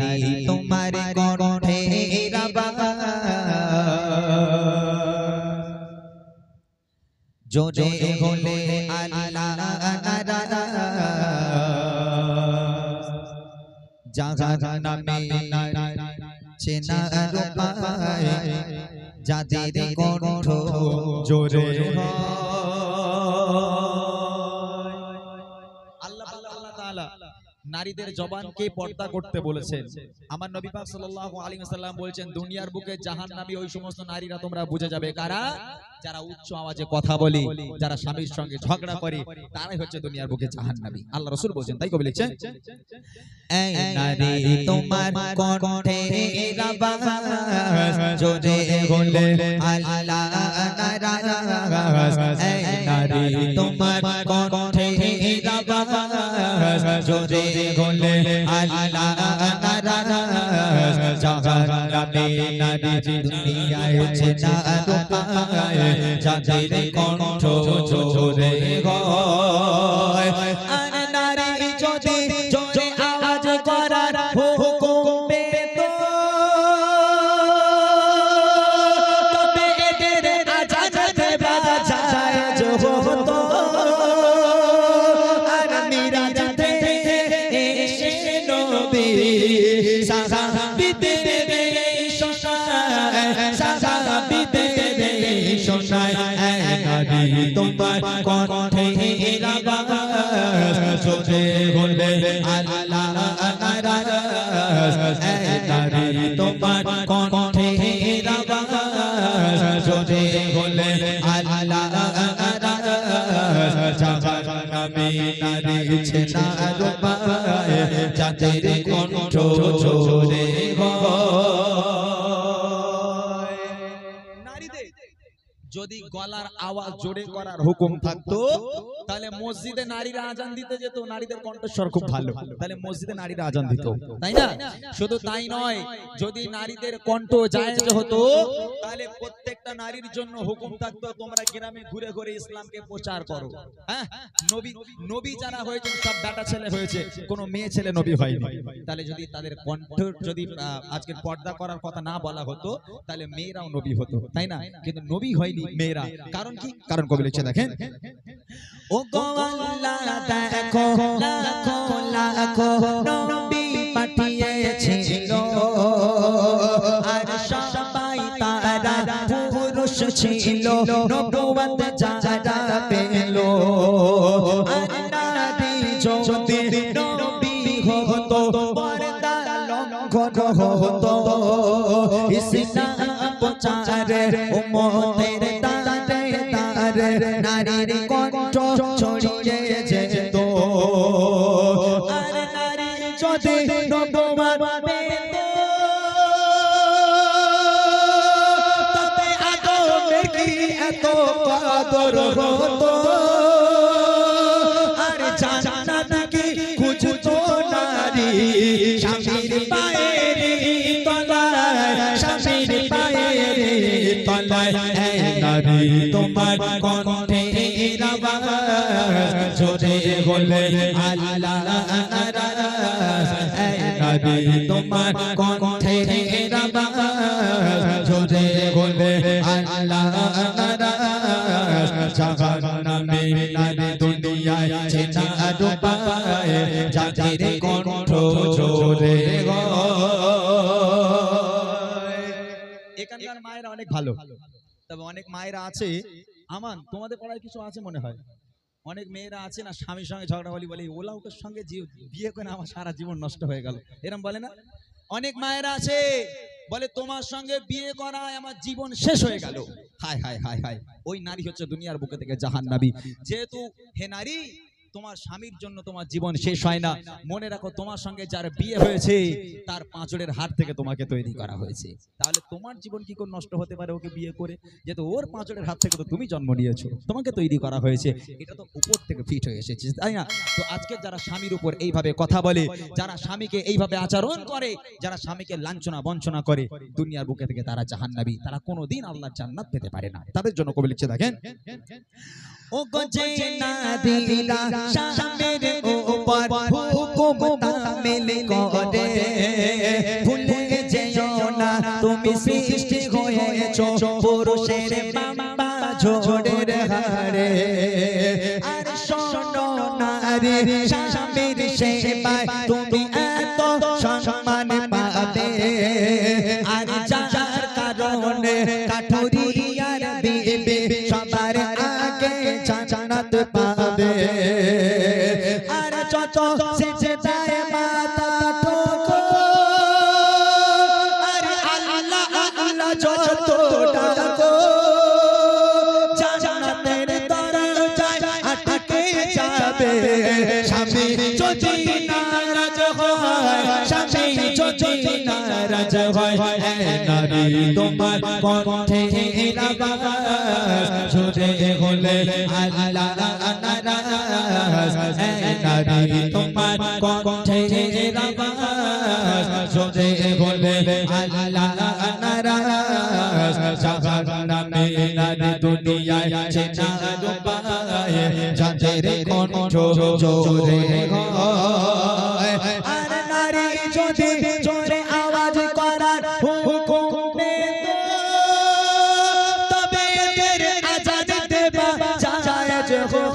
নারী তোমার কণ্ঠে জোরে হলে যাদের কণ্ঠ জোরে আল্লাহ আল্লাহ আল্লাহ নারীদের জবানকে পর্দা করতে বলেছেন। আমার নবী পাক সাল্লাল্লাহু আলাইহি ওয়াসাল্লাম বলেছেন দুনিয়ার বুকে জাহান্নামী ওই সমস্ত নারীরা তোমরা বুঝে যাবে কারা? যারা উচ্চ আওয়াজে কথা বলে যারা স্বামীর সঙ্গে ঝগড়া করে তারাই হচ্ছে দুনিয়ার বুকে জাহান্নামী। আল্লাহ রাসূল বলেছেন তাই কবি লিখছেন? এই নারী তোমার কণ্ঠে আওয়াজ জোরে হলে আল্লাহ নারাজ এই নারী তোমার কণ্ঠে আওয়াজ জোরে দুনিয়ায় কণ্ঠ শোনায় এই নারী তোমার কণ্ঠে আওয়াজ হলে আল্লাহ নারাজ তোমার কণ্ঠে আওয়াজ হলে আল্লাহ নারাজ নারী ছেনা রূপায় যাদের কণ্ঠ যদি গলার আওয়াজ জোরে করার হুকুম থাকতো তাহলে মসজিদে নারীরা আজান দিতে যেত নারীদের কণ্ঠস্বর খুব ভালো। তাহলে মসজিদে নারীরা আজান দিত। তাই না? শুধু তাই নয় যদি নারীদের কণ্ঠ জায়েজ হতো তাহলে প্রত্যেকটা নারীর জন্য হুকুম থাকতো তোমরা গ্রামে ঘুরে ঘুরে ইসলামকে প্রচার করো। হ্যাঁ? নবী নবী যারা হয়েছে সব বেটা ছেলে হয়েছে কোনো মেয়ে ছেলে নবী হয়নি। তাহলে যদি তাদের কণ্ঠ যদি আহ, আজকের পর্দা করার কথা না বলা হতো তাহলে মেয়েরাও নবী হতো তাই না? কিন্তু নবী হয়নি মেয়েরা। কারণ কি? কারণ কবি লিখছে দেখেন ও আল্লাহ দেখো লাখো লাখো নবী পাঠিয়েছিল আর সবাই তারা পুরুষ ছিল নবুয়ত যারা পেল আর নারী যদি নবী হতো পর্দা লঙ্ঘন হতো ইসলাম প্রচারে উম্মতের তারে তারে নারীর কণ্ঠ মায়েরা অনেক ভালো অনেক মায়েরা আছে আমান, তোমাদের পড়ায় কিছু আছে মনে হয়? অনেক মেয়েরা আছে না, স্বামীর সঙ্গে ঝগড়া বলি বলে ওলা ওটার সঙ্গে বিয়ে করে আমার সারা জীবন নষ্ট হয়ে গেল। এরম বলে না? অনেক মায়েরা আছে, বলে তোমার সঙ্গে বিয়ে করায় আমার জীবন শেষ হয়ে গেল। হায় হায় হায় হায়, ওই নারী হচ্ছে দুনিয়ার বুকে থেকে জাহান নাবি যেহেতু হে নারী তোমার স্বামীর জন্য তোমার জীবন শেষ হয় না। মনে রাখো তোমার সঙ্গে যার বিয়ে হয়েছে তার পাঁচড়ের হাত থেকে তোমাকে তৈরি করা হয়েছে। তাহলে তোমার জীবন কি করে নষ্ট হতে পারে ওকে বিয়ে করে? যেহেতু ওর পাঁচড়ের হাত থেকে তো তুমি জন্ম নিয়েছো তোমাকে তৈরি করা হয়েছে। এটা তো উপর থেকে ফিট হয়ে এসেছে তাই না? তো আজকে যারা স্বামীর উপর এইভাবে কথা বলে যারা স্বামীকে এইভাবে আচরণ করে যারা স্বামীকে লাঞ্ছনা বঞ্চনা করে দুনিয়ার বুকে থেকে তারা জাহান্নাবী তারা কোনোদিন আল্লাহর জান্নাত পেতে পারে না। তাদের জন্য কবি লিখছে দেখেন ও গজে না দিলা স্বামীর উপর হুকুম তামিল করে। সৃষ্টি হয়েছ পুরুষের বাম্বা ঝোড়ের হারে আর শোনো নারী স্বামীর সেবায় তুমি এত সম্মান পাবে। আর যার কারণে কাঠুরিয়ার যত সেজে যায় মাতা ঠোকো আর আল্লাহ আল্লাহ যত ডাকো, জান্নাতের দরজায় আটকে যাবে। স্বামী যদি নারাজ নারাজ হয় নারী তোমার কণ্ঠে আওয়াজ হলে আল্লাহ নারী তোমার কণ্ঠে আওয়াজ হলে আল্লাহ নারাজ নারী দুনিয়ায় চেনা রূপায় যাদের কণ্ঠ জোরে হয়। আর নারী যদি জোরে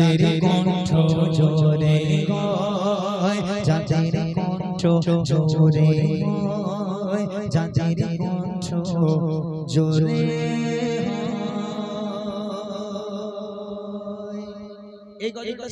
যাদের কণ্ঠ জোরে যাদের কণ্ঠ জোরে যাদের কণ্ঠ জোরে এই গজলটা